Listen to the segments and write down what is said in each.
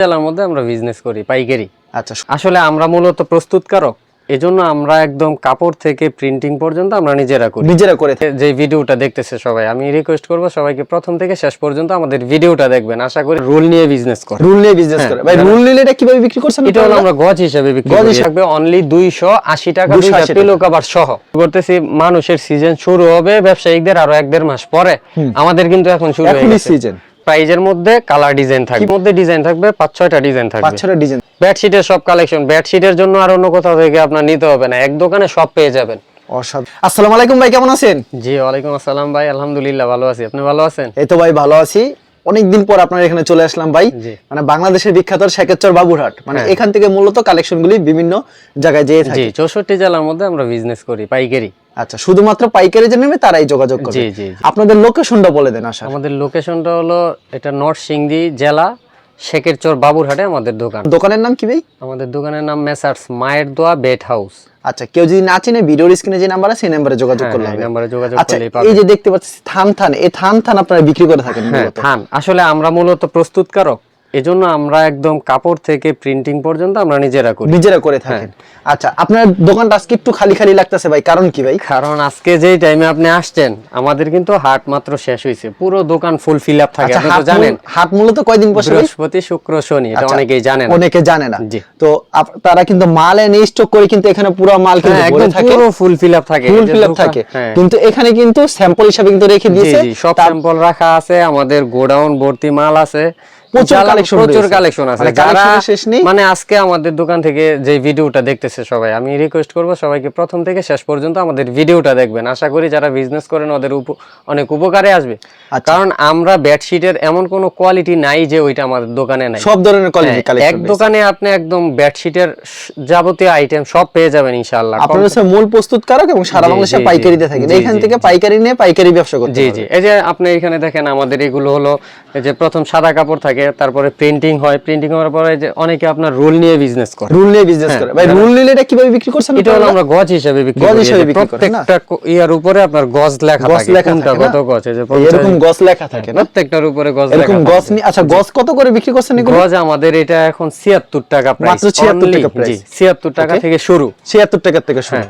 জেলার মধ্যে আমরা বিজনেস করি পাইকারি। আচ্ছা আসলে আমরা মূলত প্রস্তুতকারক এজন্য আমরা একদম কাপড় থেকে প্রিন্টিং পর্যন্ত আমরা নিজেরা করি। নিজেরা করে যে ভিডিওটা দেখতেছে সবাই আমি রিকোয়েস্ট করব সবাইকে প্রথম থেকে শেষ পর্যন্ত আমাদের ভিডিওটা দেখবেন। আশা করি রুল নিয়ে বিজনেস করে রুল নিয়ে বিজনেস করে ভাই রুল নিলে এটা কীভাবে বিক্রি করছেন এটা হলো আমরা গজ হিসেবে বিক্রি করি। থাকবে অনলি 280 টাকা 280 দুইটা টাকা। পিলো কভার সহ। করতেছি মানুষের সিজন শুরু হবে ব্যবসায়ীদের আরও এক দেড় মাস পরে। আমাদের কিন্তু এখন শুরু হয়ে গেছে। সিজন প্রাইজের মধ্যে কালার ডিজাইন থাকবে। মধ্যে ডিজাইন থাকবে? পাঁচ ছয়টা ডিজাইন থাকবে। পাঁচ ছটা ডিজাইন বেডশিটের সব কালেকশন বেডশিটের জন্য আর অন্য কোথাও থেকে আপনার নিতে হবে না। এক দোকানে সব পেয়ে যাবেন। আসসালামু আলাইকুম ভাই কেমন আছেন? জি ওয়ালাইকুম আসসালাম ভাই। আলহামদুলিল্লাহ ভালো আছি। আপনি ভালো আছেন? এই তো ভাই ভালো আছি। অনেকদিন পর আপনার এখানে চলে আসলাম ভাই। মানে বাংলাদেশের বিখ্যাত শেখেরচর বাবুরহাট। মানে হ্যাঁ। এখান থেকে মূলত কালেকশনগুলি বিভিন্ন জায়গায় যেয়ে থাকে। চৌষট্টি জেলার মধ্যে আমরা বিজনেস করি পাইকারি। আচ্ছা শুধুমাত্র পাইকারি যে নেবে তারাই যোগাযোগ করবে। জি, জি, জি। আপনাদের লোকেশনটা বলে দেন আশা আমাদের লোকেশনটা হলো এটা নর্থ সিংদি জেলা শেখেরচর বাবুরহাটে আমাদের দোকান। দোকানের নাম কি ভাই? আমাদের দোকানের নাম মেসার্স মায়ের দোয়া বেট হাউস। আচ্ছা কেউ যদি না চিনে ভিডিওর স্ক্রিনে যে নাম্বার আছে সেই নাম্বারে যোগাযোগ হ্যাঁ, করলে হ্যাঁ, হবে। নাম্বারে যোগাযোগ আচ্ছা করলেই এই যে দেখতে পাচ্ছি থান থান এই থান থান আপনারা বিক্রি করে থাকেন হ্যাঁ থান। আসলে আমরা মূলত প্রস্তুতকারক। এজন্য আমরা একদম কাপড় থেকে প্রিন্টিং পর্যন্ত আমরা নিজেরা করি। নিজেরা করে থাকেন। আচ্ছা আপনার দোকানটা আজকে একটু খালি খালি লাগতেছে ভাই কারণ কি ভাই? কারণ আজকে যেই টাইমে আপনি আসছেন আমাদের কিন্তু হাট মাত্র শেষ হয়েছে পুরো দোকান ফুল ফিল আপ থাকে আচ্ছা আপনি তো জানেন। হাট মূলত কয়দিন বসে বৃহস্পতি শুক্র শনি এটা আচ্ছা, অনেকেই জানেন অনেকে জানে না। জি। তো তারা কিন্তু মাল এনে স্টক করে কিন্তু এখানে পুরো মাল কিন্তু হ্যাঁ ভরে একদম থাকে। পুরো ফুল ফিল আপ থাকে ফুল ফিল আপ থাকে। হ্যাঁ। কিন্তু এখানে কিন্তু স্যাম্পল হিসাবে কিন্তু রেখে দিয়েছে। সব স্যাম্পল রাখা আছে আমাদের গোডাউন ভর্তি মাল আছে। প্রচুর কালেকশন আছে। মানে যারা শেষ নেই? মানে আজকে আমাদের দোকান থেকে যে ভিডিওটা দেখতেছে সবাই আমি রিকোয়েস্ট করব সবাইকে প্রথম থেকে শেষ পর্যন্ত আমাদের ভিডিওটা দেখবেন। আশা করি যারা বিজনেস করেন ওদের অনেক উপকারে আসবে। আচ্ছা। কারণ আমরা বেডশিটের এমন কোনো কোয়ালিটি নাই যে ওইটা আমাদের দোকানে নাই। সব ধরনের কোয়ালিটি হ্যাঁ, কালেকশন এক দোকানে আপনি একদম বেডশিটের যাবতীয় আইটেম সব পেয়ে যাবেন ইনশাআল্লাহ। আপনার হচ্ছে মূল প্রস্তুতকারক এবং সারা বাংলাদেশে। পাইকারিতে থাকেন। এখান থেকে পাইকারি নিয়ে পাইকারি ব্যবসা করতে জি জি। এই যে আপনি এখানে দেখেন আমাদের এগুলো হলো যে প্রথম সাদা কাপড় থাকে তারপরে প্রিন্টিং হয়। প্রিন্টিং হওয়ার পরে যে অনেকে আপনার রোল নিয়ে বিজনেস করে। রুল নিয়ে বিজনেস করে। ভাই রুল নিলে এটা কীভাবে বিক্রি করছেন হ্যাঁ, এটা হলো আমরা গজ হিসেবে বিক্রি গজ হিসেবে বিক্রি করেন, না? প্রত্যেকটা ইয়ার উপরে আপনার গজ লেখা থাকে গজ লেখা থাকে কত গজ যে এরকম গজ লেখা থাকে না? প্রত্যেকটার উপরে গজ লেখা এরকম গজ নিয়ে আচ্ছা গজ কত করে বিক্রি করছেন এগুলো? গজ আমাদের এটা এখন 76 টাকা প্রাইস মাত্র 76 টাকা। জি 76 টাকা থেকে শুরু। ছিয়াত্তর টাকা থেকে শুরু। হ্যাঁ,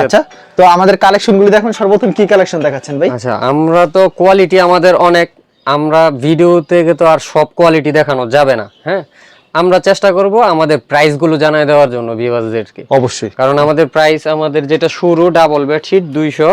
আচ্ছা তো আমাদের কালেকশন গুলি দেখুন সর্বপ্রথম কি কালেকশন দেখাচ্ছেন ভাই? আচ্ছা আমরা তো কোয়ালিটি আমাদের অনেক আমরা ভিডিও থেকে তো আর সব কোয়ালিটি দেখানো যাবে না হ্যাঁ আমরা চেষ্টা করব আমাদের প্রাইসগুলো জানাই দেওয়ার জন্য ভিউয়ারদেরকে অবশ্যই কারণ আমাদের প্রাইস আমাদের যেটা শুরু ডাবল বেডশিট দুইশো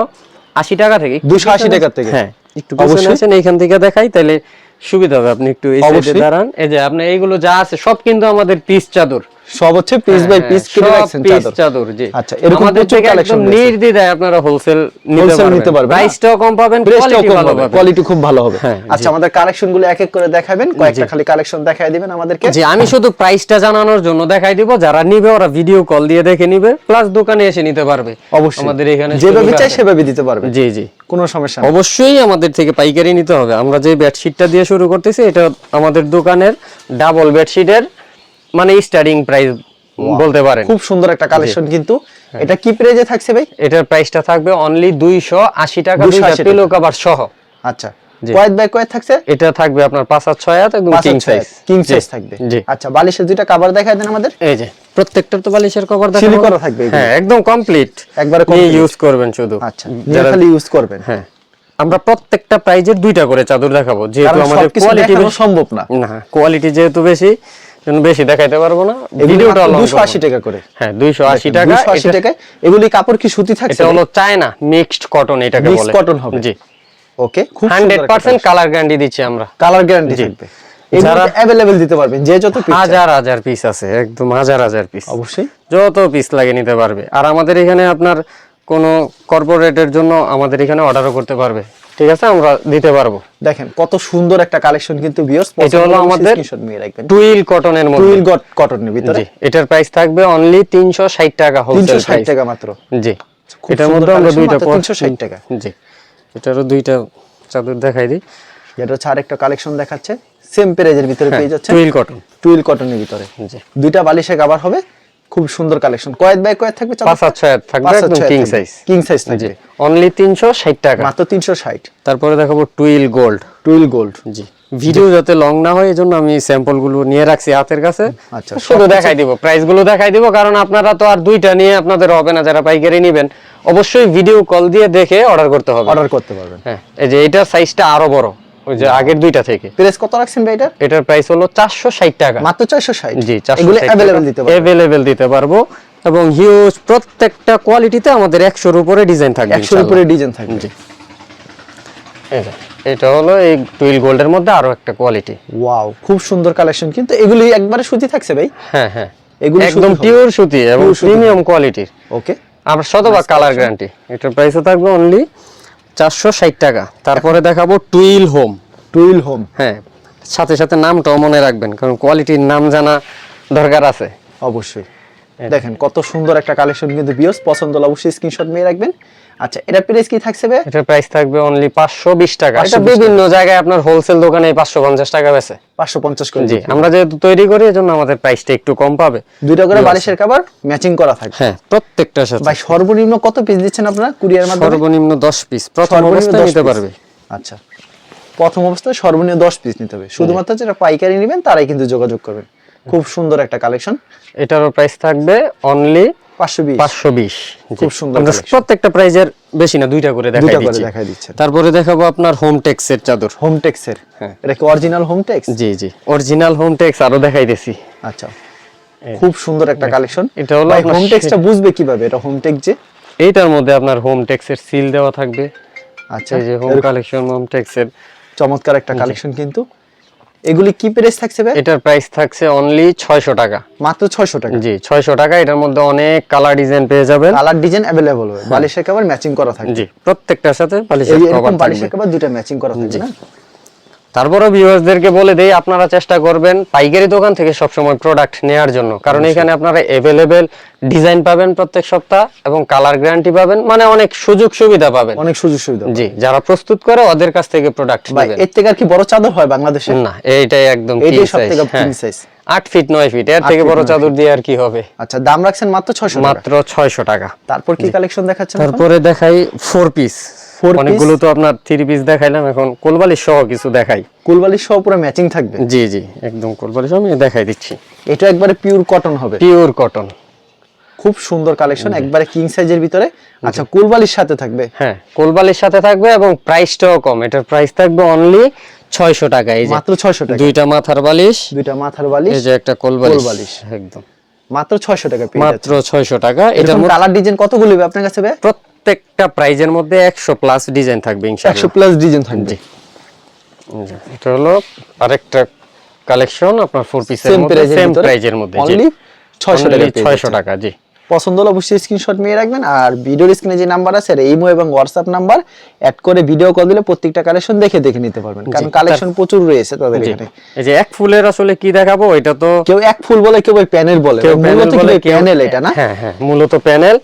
আশি টাকা থেকে দুশো আশি টাকা থেকে। হ্যাঁ একটু অবশ্যই। এখান এইখান থেকে দেখাই তাহলে সুবিধা হবে আপনি একটু এই সাইডে দাঁড়ান। এই যে আপনি এইগুলো যা আছে সব কিন্তু আমাদের পিস চাদর। সব হচ্ছে পিস বাই পিস কিনে রাখছেন চাদর। চাদর জি। আচ্ছা, এরকম আমাদের প্রচুর থেকে একদম নির্দ্বিধায় আপনারা হোলসেল নিতে পারবেন। নিতে পারবেন, না? প্রাইসটাও কম পাবেন কোয়ালিটি ভালো পাবেন কোয়ালিটি খুব ভালো হবে। হ্যাঁ, আচ্ছা আমাদের কালেকশনগুলো এক এক করে দেখাবেন কয়েকটা খালি কালেকশন দেখাই দিবেন আমাদেরকে। জি আমি শুধু প্রাইসটা জানানোর জন্য দেখাই দিব যারা নিবে ওরা ভিডিও কল দিয়ে দেখে নিবে প্লাস দোকানে এসে নিতে পারবে। অবশ্যই। আমাদের এখানে যেভাবে চাই সেভাবে দিতে পারবে। জি জি। কোনো সমস্যা অবশ্যই আমাদের থেকে পাইকারি নিতে হবে। আমরা যে বেডশিটটা দিয়ে শুরু করতেছি এটা আমাদের দোকানের ডাবল বেডশিটের মানে স্টার্টিং প্রাইস বলতে পারেন। খুব সুন্দর একটা কালেকশন কিন্তু। হ্যাঁ। এটা কি প্রাইজে থাকছে ভাই? এটার প্রাইসটা থাকবে অনলি দুইশো আশি টাকা 280 দুইটা পিলো কভার সহ। আচ্ছা। জি। কয়েক বাই কয়েক থাকছে? এটা থাকবে আপনার পাঁচ হাত ছয় হাত একদম কিং সাইজ কিং সাইজ থাকবে। জি। আচ্ছা বালিশের দুইটা কভার দেখাই দেন আমাদের। এই যে। প্রত্যেকটার তো বালিশের কভার দেখাবো করা থাকবে হ্যাঁ একদম কমপ্লিট একবারে ইউজ করবেন শুধু। আচ্ছা খালি ইউজ করবেন। হ্যাঁ। আমরা প্রত্যেকটা প্রাইজের দুইটা করে চাদর দেখাবো। যেহেতু আমাদের কোয়ালিটি সম্ভব না। না কোয়ালিটি যেহেতু বেশি বেশি দেখাইতে পারব না। ভিডিওটা লং দুশো আশি টাকা করে। হ্যাঁ দুইশো আশি টাকা দুশো আশি এটা- টাকায়। এগুলি কাপড় কি সুতি থাকছে? এটা হলো চায়না মিক্সড কটন এটাকে বলে। cotton হবে। জি। ওকে খুব হান্ড্রেড পার্সেন্ট কালার গ্যারান্টি দিচ্ছি আমরা। কালার গ্যারান্টি থাকবে। যারা- অ্যাভেলেবেল দিতে পারবেন যে যত হাজার হাজার পিস আছে একদম হাজার হাজার পিস অবশ্যই। যত পিস লাগে নিতে পারবে। আর আমাদের এখানে আপনার কোনো কর্পোরেটের জন্য আমাদের এখানে অর্ডারও করতে পারবে। ঠিক আছে? আমরা দিতে পারব। দেখেন কত সুন্দর একটা কালেকশন কিন্তু এটা হলো আমাদের নিয়ে রাখবেন। টুইল কটনের মধ্যে। টুইল গট কটনের ভিতরে। এটার প্রাইস থাকবে অনলি তিনশো ষাট টাকা হোলসেল 360 টাকা মাত্র। জি এটার মধ্যে আমরা দুইটা মাত্র পর- 360 টাকা। জি এটারও দুইটা চাদর দেখাই দিই। এটা হচ্ছে আরেকটা কালেকশন দেখাচ্ছে। সেম প্রাইজের ভিতরে পেয়ে যাচ্ছে টুইল কটন টুইল কটনের ভিতরে জি। দুইটা বালিশে কভার হবে খুব সুন্দর কালেকশন কয়েক বাই কয়েক থাকবে পাঁচ হাত ছয় হাত থাকবে একদম কিং সাইজ কিং সাইজ জি থাকবে। অনলি তিনশো ষাট টাকা। মাত্র 360 তারপরে দেখাবো টুইল গোল্ড টুইল গোল্ড জি। ভিডিও যাতে লং না হয় এজন্য আমি স্যাম্পলগুলো নিয়ে রাখছি হাতের কাছে। আচ্ছা, শুধু দেখাই দিব প্রাইসগুলো দেখাই দিব কারণ আপনারা তো আর দুইটা নিয়ে আপনাদের হবে না যারা পাইকারি নেবেন। অবশ্যই ভিডিও কল দিয়ে দেখে অর্ডার করতে হবে। অর্ডার করতে পারবেন। হ্যাঁ এই যে এটা সাইজটা আরও বড়। ওই যে আগের দুইটা থেকে প্রাইস কত রাখছেন ভাই এটা এটার প্রাইস হলো চারশো ষাট টাকা মাত্র 460 জি চারশো এগুলো अवेलेबल দিতে পারবেন অ্যাভেলেবেল দিতে পারবো এবং হিউজ প্রত্যেকটা কোয়ালিটিতে আমাদের একশোর উপরে ডিজাইন থাকবে 100 এর উপরে ডিজাইন থাকবে জি এই যে, এটা হলো এই টুইল গোল্ডের মধ্যে আরো একটা কোয়ালিটি ওয়াও খুব সুন্দর কালেকশন কিন্তু এগুলি একবারে সুতি থাকছে ভাই হ্যাঁ হ্যাঁ এগুলো একদম পিওর সুতি এবং Pure সুতি প্রিমিয়াম কোয়ালিটির ওকে আমরা শতভাগ কালার গ্যারান্টি এটার প্রাইসও থাকবে অনলি চারশো ষাট টাকা। তারপরে দেখাবো টুইল হোম। Twill home. হ্যাঁ সাথে সাথে নামটাও মনে রাখবেন কারণ কোয়ালিটির নাম জানা দরকার আছে। অবশ্যই। দেখেন কত সুন্দর একটা কালেকশন কিন্তু বিয়স পছন্দ হলে অবশ্যই স্ক্রিনশট নিয়ে রাখবেন। আচ্ছা এটা প্রাইস কি থাকছে এটার প্রাইস থাকবে অনলি পাঁচশো বিশ টাকা। এটা বিভিন্ন জায়গায় আপনার হোলসেল দোকানে পাঁচশো পঞ্চাশ টাকা বেছে 550 করে জি আমরা যেহেতু তৈরি করি এজন্য আমাদের প্রাইসটা একটু কম পাবে। দুইটা করে বালিশের কভার ম্যাচিং করা থাকবে। হ্যাঁ প্রত্যেকটার সাথে। ভাই সর্বনিম্ন কত পিস দিচ্ছেন আপনারা কুরিয়ার মাধ্যমে? সর্বনিম্ন দশ পিস প্রথম অবস্থায় নিতে পারবে। আচ্ছা। প্রথম অবস্থায় সর্বনিম্ন 10 পিস নিতে হবে। শুধুমাত্র যারা পাইকারি নেবেন তারাই কিন্তু যোগাযোগ করবেন। খুব সুন্দর একটা কালেকশন এটারও প্রাইস থাকবে অনলি 520 পাঁচশো বিশ খুব সুন্দর প্রত্যেকটা প্রাইজের বেশি না দুইটা করে দেখাই দুইটা দিচ্ছি। তারপরে দেখাবো আপনার হোম টেক্সের চাদর। হোম টেক্সের হ্যাঁ। এটা কি অরিজিনাল হোম টেক্স জি জি। অরিজিনাল হোম টেক্স আরও দেখাইতেছি। আচ্ছা। খুব সুন্দর একটা কালেকশন এটা হলো হোম টেক্সটা বুঝবে কীভাবে? এটা হোম টেক্স যে? এইটার মধ্যে আপনার হোম টেক্সের সিল দেওয়া থাকবে। আচ্ছা। এই যে হোম কালেকশন হোম টেক্সের চমৎকার একটা কালেকশন কিন্তু। এগুলি কি প্রাইস থাকছে ভাই এটার প্রাইস থাকছে অনলি ছয়শো টাকা মাত্র 600 টাকা জি ছয়শো টাকা এটার মধ্যে অনেক কালার ডিজাইন পেয়ে যাবেন কালার ডিজাইন अवेलेबल হবে বালিশের কভার ম্যাচিং করা থাকবে জি প্রত্যেকটার সাথে এই বালিশের যে cover এরকম থাকবে। বালিশের কভার দুটো ম্যাচিং করা থাকবে না তারপরে ভিউয়ার্সদেরকে বলে দেই আপনারা চেষ্টা করবেন পাইকারি দোকান থেকে সবসময় প্রোডাক্ট নেয়ার জন্য কারণ এখানে আপনারা এভেলেবেল ডিজাইন পাবেন প্রত্যেক সপ্তাহ এবং কালার গ্যারান্টি পাবেন মানে অনেক সুযোগ সুবিধা পাবেন। অনেক সুযোগ সুবিধা জি যারা প্রস্তুত করে ওদের কাছ থেকে প্রোডাক্ট নেবেন। এর থেকে আর কি বড় চাদর হয় বাংলাদেশে? না এইটাই একদম এইটাই size। আট ফিট নয় ফিট এর থেকে বড় চাদর দিয়ে আর কি হবে। আচ্ছা দাম রাখছেন মাত্র 600 মাত্র ছয়শো টাকা। তারপর কি কালেকশন দেখাচ্ছেন? তারপরে দেখাই ফোর পিস অনেকগুলো তো আপনার থ্রি পিস দেখাইলাম এখন কোলবালি সহ কিছু দেখাই। কুলবালিশ সহ পুরো ম্যাচিং থাকবে? জি জি একদম কোলবালি সহ আমি দেখাই দিচ্ছি। এটা একবারে পিওর কটন হবে। পিওর কটন খুব সুন্দর কালেকশন একবারে কিং সাইজের ভিতরে। আচ্ছা কুলবালির সাথে থাকবে? হ্যাঁ কোলবালির সাথে থাকবে এবং প্রাইসটাও কম। এটার প্রাইস থাকবে অনলি ছয়শো টাকা এই যে মাত্র 600 টাকা। দুইটা মাথার বালিশ। দুইটা মাথার বালিশ এই যে একটা কোলবালিশ। কোলবালিশ। একদম। মাত্র 600 টাকা পেয়ে মাত্র ছয়শো টাকা। এটার কালার ডিজাইন কতগুলো হবে আপনার কাছে প্রত্যেকটা প্রাইজের মধ্যে একশো প্লাস ডিজাইন থাকবে ইনশাআল্লাহ। 100 প্লাস ডিজাইন থাকবে। এটা হলো আরেকটা কালেকশন আপনার ফোর পিসের মধ্যে সেম প্রাইজের মধ্যে অনলি 600 টাকা পেয়ে 600 টাকা জি। পছন্দ হলে অবশ্যই স্ক্রিনশট নিয়ে রাখবেন। আর ভিডিওর স্ক্রিনে যে নাম্বার আছে ইমো এবং হোয়াটসঅ্যাপ নাম্বার অ্যাড করে ভিডিও কল দিলে প্রত্যেকটা কালেকশন দেখে দেখে নিতে পারবেন। কারণ কালেকশন প্রচুর রয়েছে তাদের এখানে। এই যে এক ফুলের আসলে কি দেখাবো? এটা তো কেউ এক ফুল বলে কেউ প্যানেল বলে। কেউ মূলত প্যানেল এটা না? আচ্ছা। হ্যাঁ হ্যাঁ মূলত প্যানেল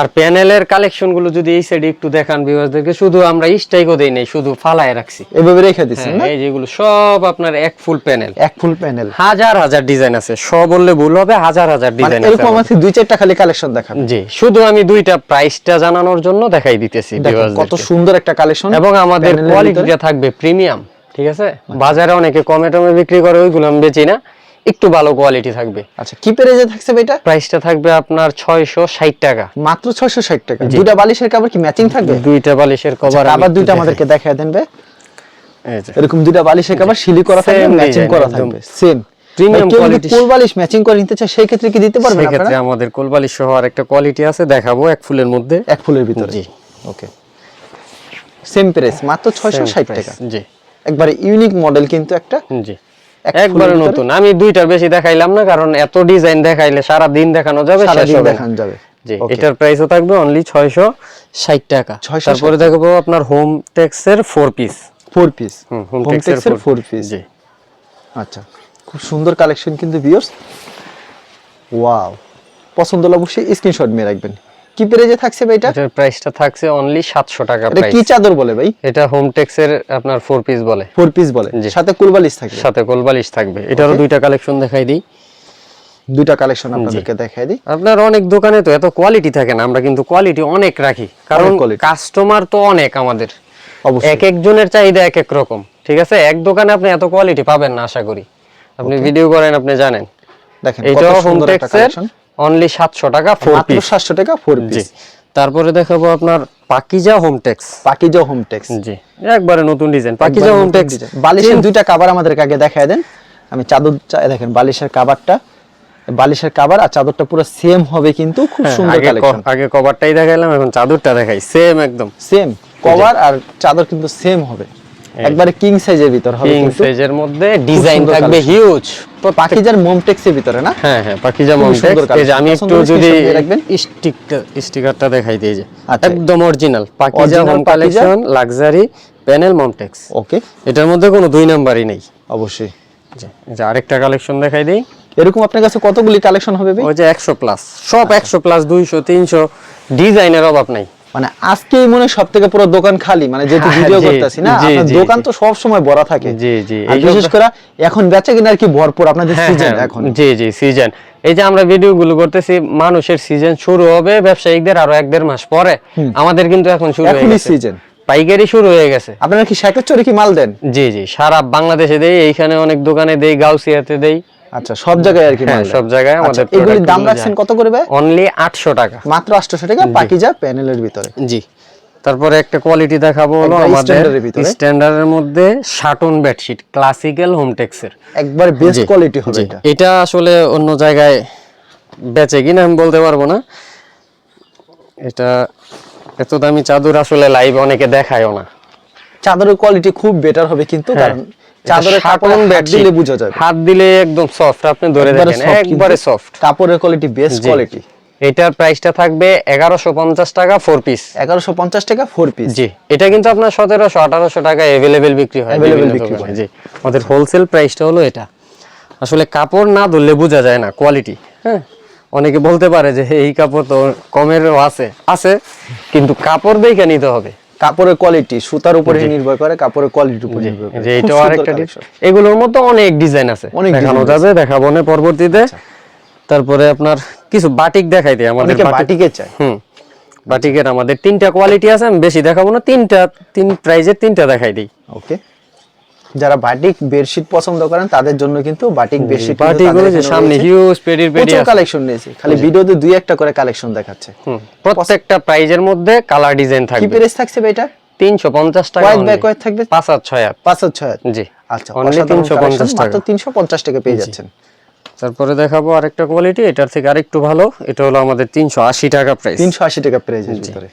আর প্যানেলের কালেকশনগুলো যদি এই সাইডে একটু দেখান ভিউয়ারদেরকে শুধু আমরা স্টাইকও দেই নাই শুধু ফালায় রাখছি। এভাবে রেখে না হ্যাঁ, এই যেগুলো সব আপনার এক ফুল প্যানেল এক ফুল প্যানেল হাজার হাজার ডিজাইন আছে। সব বললে ভুল হবে হাজার হাজার মানে ডিজাইন এরকম আছে দুই চারটা খালি কালেকশন দেখাবেন জি শুধু আমি দুইটা প্রাইসটা জানানোর জন্য দেখাই দিতেছি কত সুন্দর একটা কালেকশন এবং আমাদের কোয়ালিটিটা থাকবে প্রিমিয়াম ঠিক আছে? বাজারে অনেকে কমে টমে বিক্রি করে ওইগুলো আমি বেচি না। একটু ভালো কোয়ালিটি থাকবে। আচ্ছা কি প্রাইজে থাকছে এটা? প্রাইসটা থাকবে আপনার ছয়শো ষাট টাকা। মাত্র 660 টাকা। দুইটা বালিশের কভার কি ম্যাচিং থাকবে? দুইটা বালিশের কভার আবার দুইটা আমাদেরকে দেখায় দেন ভাই। এরকম দুইটা বালিশের কভার শিলি করা থাকবে ম্যাচিং করা থাকবে। Same Premium quality। কোল বালিশ ম্যাচিং করে নিতে চায় সেই ক্ষেত্রে কি দিতে পারবেন সেক্ষেত্রে আপনারা? আমাদের কোলবালি সহ আর একটা কোয়ালিটি আছে দেখাবো এক ফুলের মধ্যে। এক ফুলের ভিতরে। জি ওকে সেম প্রাইস মাত্র 660 টাকা। জি। একবারে ইউনিক মডেল কিন্তু একটা জি। একবারে নতুন। আমি দুইটার বেশি দেখাইলাম না কারণ এত ডিজাইন দেখাইলে সারা দিন দেখানো যাবে সারা দিন দেখানো যাবে। জি. এটার প্রাইসও থাকবে অনলি ছয়শো ষাট টাকা। 660 তারপরে দেখব আপনার home টেক্সের four piece four piece home home টেক্সের টেক্সের ফোর পিস জি। আচ্ছা। খুব সুন্দর কালেকশন কিন্তু ভিউয়ার্স ওয়াও পছন্দ হলে অবশ্যই স্ক্রিনশট মেরে রাখবেন। কি প্রাইজে থাকছে ভাই এটা? এটার প্রাইসটা থাকছে অনলি সাতশো টাকা প্রাইস এটা কি চাদর বলে ভাই? এটা হোম টেক্সের আপনার ফোর পিস বলে। ফোর পিস বলে। সাথে কুলবালিশ থাকে সাথে কোলবালিশ থাকবে। এটারও দুইটা কালেকশন দেখাই দিই। দুইটা কালেকশন আপনাদেরকে দেখাই দিই। আপনার অনেক দোকানে তো এত কোয়ালিটি থাকে না আমরা কিন্তু কোয়ালিটি অনেক রাখি। কারণ। কাস্টমার তো অনেক আমাদের। অবশ্যই। এক একজনের চাহিদা এক এক রকম ঠিক আছে? এক দোকানে আপনি এত কোয়ালিটি পাবেন না আশা করি। আপনি ভিডিও করেন আপনি জানেন। দেখেন সুন্দর একটা কালেকশন অনলি সাতশো টাকা ফোর পিস সাতশো টাকা ফোর জি। পিস তারপরে দেখাবো আপনার পাকিজা হোমটেক্স পাকিজা হোমটেক্স জি। একবারে নতুন ডিজাইন পাকিজা হোমটেক্স বালিশের দুইটা কাবার আমাদের আগে দেখায় দেন। আমি চাদর দেখেন বালিশের কভারটা বালিশের কাবার আর চাদরটা পুরো সেম হবে কিন্তু খুব সুন্দর আগে কালেকশন আগে কভারটাই দেখাইলাম এখন চাদরটা দেখাই। সেম একদম। সেম কভার আর চাদর কিন্তু সেম হবে। একবারে কিং সাইজের ভিতর হবে কিং সাইজের মধ্যে ডিজাইন থাকবে। হিউজ পাকিজার মোমটেক্সের ভিতরে না? হ্যাঁ হ্যাঁ পাকিজা মমটেক্স এই যে আমি একটু যদি রাখবেন। স্টিকটা স্টিকারটা দেখাই দিই যে। আচ্ছা। একদম original Pakiza home collection luxury panel Momtex okay এটার মধ্যে কোনো দুই নাম্বারই নেই। অবশ্যই। জি, যে আরেকটা কালেকশন দেখাই দিই। এরকম আপনার কাছে কতগুলি কালেকশন হবে ওই যে একশো প্লাস সব একশো প্লাস দুইশো তিনশো। ডিজাইনের অভাব নাই। মানে আজকেই মনে সব থেকে পুরো দোকান খালি মানে যেহেতু হ্যাঁ, ভিডিও করতেছি না আপনার দোকান তো সব সময় ভরা থাকে। জি, জি, এই বিশেষ করে এখন বেচা কিনা আর কি ভরপুর আপনাদের হ্যাঁ, সিজন হ্যাঁ, এখন। জি জি সিজন এই যে আমরা ভিডিও গুলো করতেছি মানুষের সিজন শুরু হবে ব্যবসায়ীদের আরও এক দেড় মাস পরে। আমাদের কিন্তু এখন শুরু হয়ে গেছে। সিজন পাইকারি শুরু হয়ে গেছে। আপনারা কি শাকের চরে কি মাল দেন? জি জি সারা বাংলাদেশে দেই এইখানে অনেক দোকানে দেই গাউসিয়াতে দেই। আচ্ছা সব জায়গায় আর কি হ্যাঁ, সব জায়গায় আচ্ছা, আমাদের এগুলির দাম রাখছেন কত করে ভাই? অনলি আটশো টাকা। মাত্র 800 টাকা পাকিজা প্যানেলের ভিতরে। জি। তারপরে একটা কোয়ালিটি দেখাবো হলো আমাদের। স্ট্যান্ডার্ডের মধ্যে শাটন বেডশিট ক্লাসিক্যাল হোমটেক্সের একবার বেস্ট কোয়ালিটি হবে এটা। এটা আসলে অন্য জায়গায় বেচে কিনা আমি বলতে পারব না। এটা এত দামি চাদর আসলে লাইভ অনেকে দেখায়ও না। চাদরের কোয়ালিটি খুব বেটার হবে কিন্তু কারণ চাদরের কাপড় শাটন দিলে বোঝা যাবে। হাত দিলে একদম সফট আপনি ধরে দেখেন একবারে সফট কাপড়ের কোয়ালিটি বেস্ট কোয়ালিটি এটার প্রাইসটা থাকবে এগারোশো পঞ্চাশ টাকা ফোর পিস এগারোশো পঞ্চাশ টাকা ফোর পিস জি এটা কিন্তু আপনার সতেরোশো আঠারোশো টাকা অ্যাভেলেবেল বিক্রি হয়। বিক্রি জি আমাদের হোলসেল প্রাইসটা হলো এটা। আসলে কাপড় না ধরলে বোঝা যায় না কোয়ালিটি হ্যাঁ অনেকে বলতে পারে যে এই কাপড় তো কমেরও আছে। আছে কিন্তু কাপড় দেখে নিতে হবে। কাপড়ের কোয়ালিটি সুতার উপরে নির্ভর করে কাপড়ের কোয়ালিটির উপর নির্ভর করে। যে এটাও আরেকটা ডিজাইন এগুলোর মধ্যে অনেক ডিজাইন আছে। অনেক দেখানো যাবে দেখাবো না পরবর্তীতে। তারপরে আপনার কিছু বাটিক দেখাই দিই আমাদের বাটিকে চাই হুম বাটিকের আমাদের তিনটা কোয়ালিটি আছে আমি বেশি দেখাবো না তিনটা তিন প্রাইজের তিনটা দেখাই দিই। ওকে যারা বাটিক বেডশিট পছন্দ করেন তাদের জন্য কিন্তু বাটিক বেডশিট বাটিকগুলো যে সামনে হিউজ পেডির পেডি আছে। কালেকশন নিয়েছি খালি ভিডিওতে দুই একটা করে কালেকশন দেখাচ্ছে। প্রত্যেকটা প্রাইজের মধ্যে কালার ডিজাইন থাকবে। কি প্রাইস থাকছে ভাই এটা? তিনশো পঞ্চাশ টাকা কয়েক only। কয়েক থাকবে? পাঁচ আর ছয় হাত পাঁচ আর ছয় হাজার। জি। আচ্ছা অনলি অসাধারণ তিনশো collection, পঞ্চাশ মাত্র টাকা তিনশো পঞ্চাশ টাকা পেয়ে যাচ্ছেন। তারপরে দেখাবো আরেকটা কোয়ালিটি এটার থেকে আরেকটু ভালো। এটা হলো আমাদের তিনশো আশি টাকা প্রাইস তিনশো আশি টাকা প্রাইজের ভিতরে।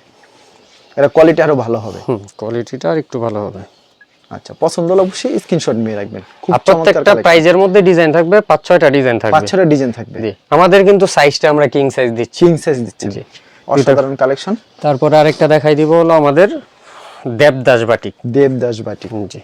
এটা কোয়ালিটি আরও ভালো হবে। হুম কোয়ালিটিটা আর একটু ভালো হবে। আচ্ছা পছন্দ হলে অবশ্যই স্ক্রিনশট নিয়ে রাখবেন। প্রত্যেকটা প্রাইজের মধ্যে ডিজাইন থাকবে পাঁচ ছয়টা ডিজাইন পাঁচ থাকবে। ছটা ডিজাইন থাকবে। আমাদের কিন্তু সাইজটা আমরা কিং সাইজ দিচ্ছি। কিং সাইজ দিচ্ছেন জি। অসাধারণ কালেকশন তারপরে আরেকটা দেখাই দিব হলো আমাদের দেবদাস বাটিক দেবদাস বাটি জি।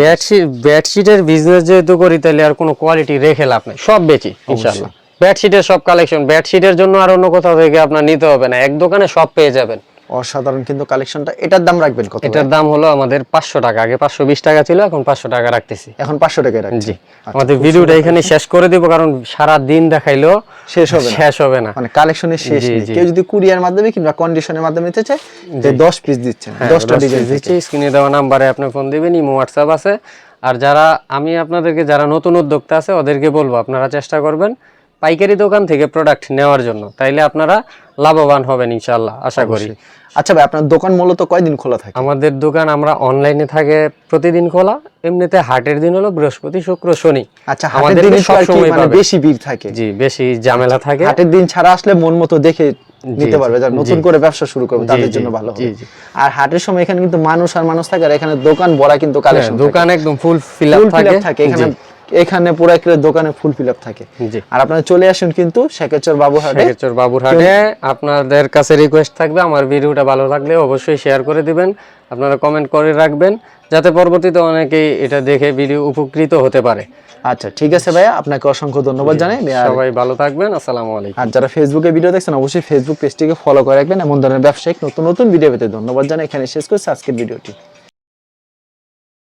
বেডশিট বেডশিটের বিজনেস যেহেতু করি তাহলে আর কোনো কোয়ালিটি রেখে লাভ নেই। সব বেচি ইনশাআল্লাহ। বেডশিটের সব কালেকশন বেডশিটের জন্য আর অন্য কোথাও থেকে আপনার নিতে হবে না। এক দোকানে সব পেয়ে যাবেন। অসাধারণ কিন্তু কালেকশনটা এটার দাম রাখবেন কত এটার দাম হলো আমাদের পাঁচশো টাকা। আগে পাঁচশো বিশ টাকা ছিল এখন পাঁচশো টাকা রাখতেছি। এখন পাঁচশো টাকায় রাখছি জি। আমাদের ভিডিওটা এখানে শেষ করে দিব কারণ সারা দিন দেখাইলো শেষ হবে না। শেষ হবে না। মানে কালেকশনের শেষ নেই। কেউ যদি কুরিয়ার মাধ্যমে কিংবা কন্ডিশনের মাধ্যমে নিতে চায় যে দশ পিস দিচ্ছেন হ্যাঁ, দশটা দশ ডিজাইন দিচ্ছি স্ক্রিনে দেওয়া নাম্বারে আপনি ফোন দিবেন ইমো হোয়াটসঅ্যাপ আছে। আর যারা আমি আপনাদেরকে যারা নতুন উদ্যোক্তা আছে ওদেরকে বলব আপনারা চেষ্টা করবেন পাইকারি দোকান থেকে প্রোডাক্ট নেওয়ার জন্য। তাইলে আপনারা লাভবান হবেন ইনশাল্লাহ আশা করি। আচ্ছা ভাই আপনার দোকান মূলত কয়দিন খোলা থাকে? আমাদের দোকান আমরা অনলাইনে থাকে প্রতিদিন খোলা এমনিতে হাটের দিন হলো বৃহস্পতি শুক্র শনি। আচ্ছা দিন সবসময় মানে বেশি ভিড় থাকে? জি বেশি ঝামেলা থাকে। হাটের দিন ছাড়া আসলে মন মতো দেখে নিতে পারবে যারা নতুন করে ব্যবসা শুরু করবে তাদের জন্য ভালো হবে। আর হাটের সময় এখানে কিন্তু মানুষ আর মানুষ থাকে আর এখানে দোকান ভরা কিন্তু হ্যাঁ, কালেকশন দোকান একদম ফুল ফিল আপ থাকে। এখানে এখানে পুরো একেবারে দোকানে ফুল ফিল আপ থাকে আর আপনারা চলে আসুন কিন্তু শেখেচর বাবুহাটে শেখেচর বাবুরহাটে। আপনাদের কাছে রিকোয়েস্ট থাকবে আমার ভিডিওটা ভালো লাগলে অবশ্যই শেয়ার করে দিবেন। আপনারা কমেন্ট করে রাখবেন যাতে পরবর্তীতে অনেকেই এটা দেখে ভিডিও উপকৃত হতে পারে। আচ্ছা ঠিক আছে ভাইয়া আপনাকে অসংখ্য ধন্যবাদ জানাই। সবাই ভালো থাকবেন আসসালামু আলাইকুম। আর যারা ফেসবুকে ভিডিও দেখছেন অবশ্যই ফেসবুক পেজটিকে ফলো করে রাখবেন। এমন ধরনের ব্যবসায়িক নতুন নতুন ভিডিও পেতে ধন্যবাদ জানাই। এখানে শেষ করছি আজকের ভিডিওটি